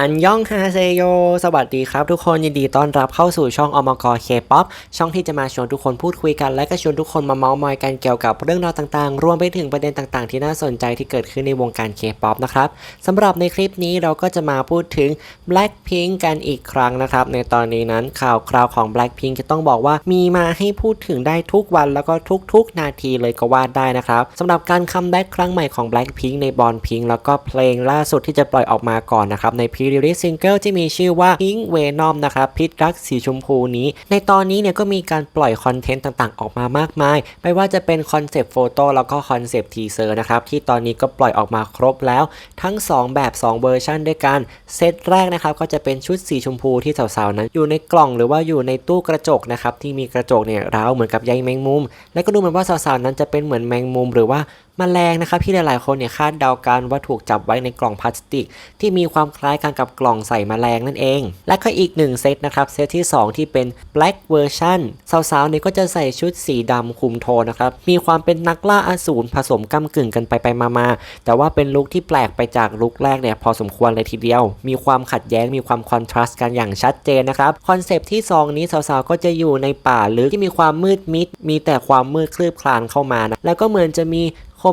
อันยองฮาเซโย สวัสดีครับทุกคนยินดีต้อนรับเข้าสู่ช่องอมกเคป๊อปช่องที่จะมาชวนทุกคนพูดคุยกัน และก็ชวนทุกคนมาเมาส์มอยกันเกี่ยวกับเรื่องราวต่างๆ รวมไปถึงประเด็นต่างๆ ที่น่าสนใจที่เกิดขึ้นในวงการเคป๊อปนะครับสำหรับในคลิปนี้เราก็จะมาพูดถึง Blackpink กันอีกครั้งนะครับ ในตอนนี้นั้นข่าวคราวของ Blackpink จะต้องบอกว่ามีมาให้พูดถึงได้ทุกวันแล้วก็ทุกๆ นาทีเลยก็ว่าได้นะครับสำหรับการคัมแบ็กครั้งใหม่ของ Blackpink ในบอลพิงแล้วก็เพลงล่าสุดที่จะปล่อยออกมาก่อนนะครับใน pre-release single ที่มีชื่อว่า Pink Venom นะครับพิษรักสีชมพูนี้ ในตอนนี้เนี่ยก็มีการปล่อยคอนเทนต์ต่างๆ ออกมามากมาย ไม่ว่าจะเป็นคอนเซปต์โฟโต้แล้วก็คอนเซปต์ทีเซอร์นะครับ ที่ตอนนี้ก็ปล่อยออกมาครบแล้ว ทั้ง 2 แบบ 2 เวอร์ชันด้วยกัน เซตแรกนะครับ ก็จะเป็นชุดสีชมพูที่สาวๆ นั้น อยู่ในกล่องหรือว่าอยู่ในตู้กระจกนะครับ ที่มีกระจกเนี่ยร้าวเหมือนกับใยแมงมุม และก็ดูเหมือนว่าสาวๆ นั้นจะเป็นเหมือนแมงมุม หรือว่า มแมลงนะครับที่หลายๆ คนเนี่ยคาดเดากันว่าถูกจับไว้ในกล่องพลาสติก ที่มีความคล้ายกันกับกล่องใส่มแมลงนั่นเอง และก็อีกหนึ่งเซตนะครับเซตที่ 2 ที่เป็น black version สาวๆเนี่ยก็จะใส่ชุดสีดำคุมโทนนะครับมีความเป็นนักล่าอสูรผสมก้ากึ่งกันไปไปมาๆแต่ว่าเป็นลุคที่แปลกไปจากลุคแรกเนี่ยพอสมควรเลยทีเดียว มีความขัดแย้งมีความคอนทราสต์กันอย่างชัดเจนนะครับคอนเซปที่ 2 นี้สาวๆก็จะอยู่ในป่าลึกที่มีความมืดมิดมีแต่ความมืดคลืบคลานเข้ามานะแล้วก็เหมือนจะมี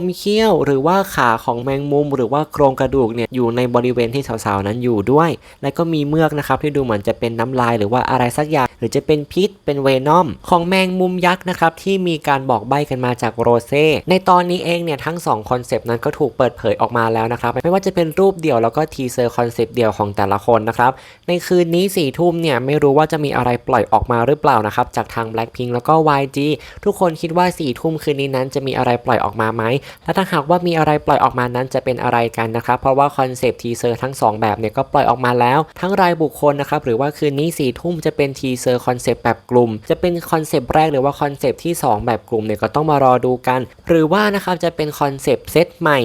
มเขี้ยวหรือว่าขาของแมงมุม หรือว่าโครงกระดูกเนี่ยอยู่ในบริเวณที่สาวๆนั้นอยู่ด้วย และก็มีเมือกนะครับที่ดูเหมือนจะเป็นน้ำลายหรือว่าอะไรสักอย่าง หรือจะเป็นพิษเป็นเวนอม ของแมงมุมยักษ์นะครับที่มีการบอกใบ้กันมาจากโรเซ่ในตอนนี้เองเนี่ยทั้ง2คอนเซปต์นั้นก็ถูกเปิดเผยออกมาแล้วนะครับไม่ว่าจะเป็นรูปเดี่ยวแล้วก็ทีเซอร์คอนเซปต์เดี่ยวของแต่ละคนนะครับในคืนนี้4ี่ทุ่มเนี่ยไม่รู้ว่าจะมีอะไรปล่อยออกมาหรือเปล่านะครับจากทาง Blackpink แล้วก็ YG ทุกคนคิดว่า4ี่ทุ่มคืนนี้นั้นจะมีอะไรปล่อยออกมาไหมและถ้าหากว่ามีอะไรปล่อยออกมานั้นจะเป็นอะไรกันนะครับเพราะว่าคอนเซปต์ทีเซอร์ทั้ง 2 แบบเนี่ยก็ปล่อยออกมาแล้ว ทั้งรายบุคคลนะครับหรือว่าคืนนี้4ี่ทุ่มจะเป็นทีเซอร์คอนเซปต์แบบกลุ่ม จะเป็นคอนเซปต์แรกหรือว่าคอนเซปต์ที่ 2 แบบกลุ่มเนี่ยก็ต้องมารอดูกัน หรือว่านะครับจะเป็นคอนเซปต์เซตใหม่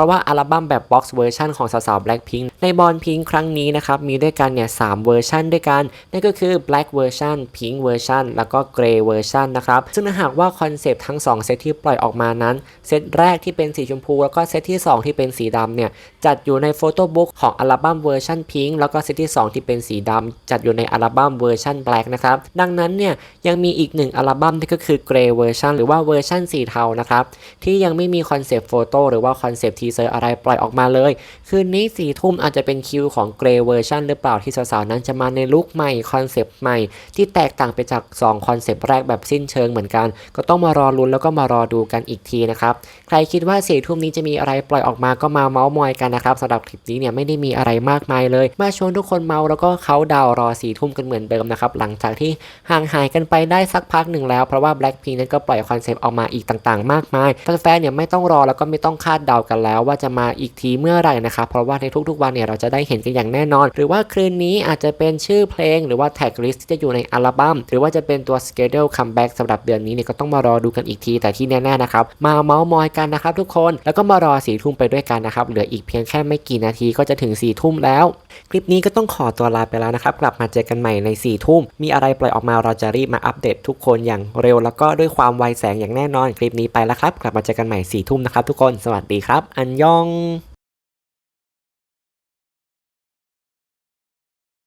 ราะว่าอัลบั้มแบบบ็อกซ์เวอร์ชันของสาวๆ Blackpink ในบอลพิงครั้งนี้นะครับ มีด้วยกันเนี่ยสเวอร์ชันด้วยกัน นั่นก็คือ Black Version Pink Version แล้วก็ Grey Version นะครับ ซึ่งถ้าหากว่าคอนเซปต์ทั้ง 2 เซตที่ปล่อยออกมานั้น เซตแรกที่เป็นสีชมพู แล้วก็เซตที่ 2 ที่เป็นสีดำเนี่ย จัดอยู่ในโฟโต้บุ๊กของอัลบั้มเวอร์ชัน Pink แล้วก็เซตที่ 2 ที่เป็นสีดำจัดอยู่ในอัลบั้มเวอร์ชัน Black นะครับ ดังนั้นเนี่ยยังมีอีกหนึ่งอัลบั้มที่ก็คือ Grey Version หรือว่าเวอร์ชันสีเทานะครับที่ยังไม่มีคอนเซปต์โฟโต้หรือว่าคอนเซปต์ทีเซอร์อะไรปล่อยออกมาเลย คืนนี้สี่ทุ่มอาจจะเป็นคิวของเกรเวอร์ชันหรือเปล่าที่สาวๆนั้นจะมาในลุคใหม่คอนเซปต์ใหม่ ที่แตกต่างไปจาก 2 คอนเซปต์แรกแบบสิ้นเชิงเหมือนกัน ก็ต้องมารอลุ้นแล้วก็มารอดูกันอีกทีนะครับ ใครคิดว่าสี่ทุ่มนี้จะมีอะไรปล่อยออกมาก็มาเมาส์มอยกันนะครับสำหรับคลิปนี้เนี่ยไม่ได้มีอะไรมากมายเลย มาชวนทุกคนเมาแล้วก็เขาดาวรอสี่ทุ่มกันเหมือนเดิมนะครับหลังจากที่ห่างหายกันไปได้สักพักหนึ่งแล้วเพราะว่า Blackpink นั้นก็ปล่อยคอนเซปต์ออกมาอีกต่างๆ มากมายแฟนๆเนี่ยไม่ต้องรอแล้วก็ไม่ต้องคาดเดากันแล้วว่าจะมาอีกทีเมื่อไหร่นะครับเพราะว่าในทุกๆวันเนี่ยเราจะได้เห็นกันอย่างแน่นอน หรือว่าคืนนี้อาจจะเป็นชื่อเพลง หรือว่าแท็กลิสที่จะอยู่ในอัลบั้มหรือว่าจะเป็นตัวสเกจเดลคัมแบ็กสำหรับเดือนนี้เนี่ยก็ต้องมารอดูกันอีกทีแต่ที่แน่ๆนะครับมาเมาส์มอยกันนะครับทุกคนแล้วก็มารอสี่ทุ่มไปด้วยกันนะครับเหลืออีกเพียงแค่ไม่กี่นาทีก็จะถึงสี่ทุ่มแล้วคลิปนี้ก็ต้องขอตัวลาไปแล้วนะครับ กลับมาเจอกันใหม่ใน4ี่ทุ่ม มีอะไรปล่อยออกมาเราจะรีบมาอัปเดตทุกคนอย่างเร็ว แล้วก็ด้วยความไวแสงอย่างแน่นอน คลิปนี้ไปแล้วครับ กลับมาเจอกันใหม่4ี่ทุ่มนะครับทุกคน สวัสดีครับ อันยอง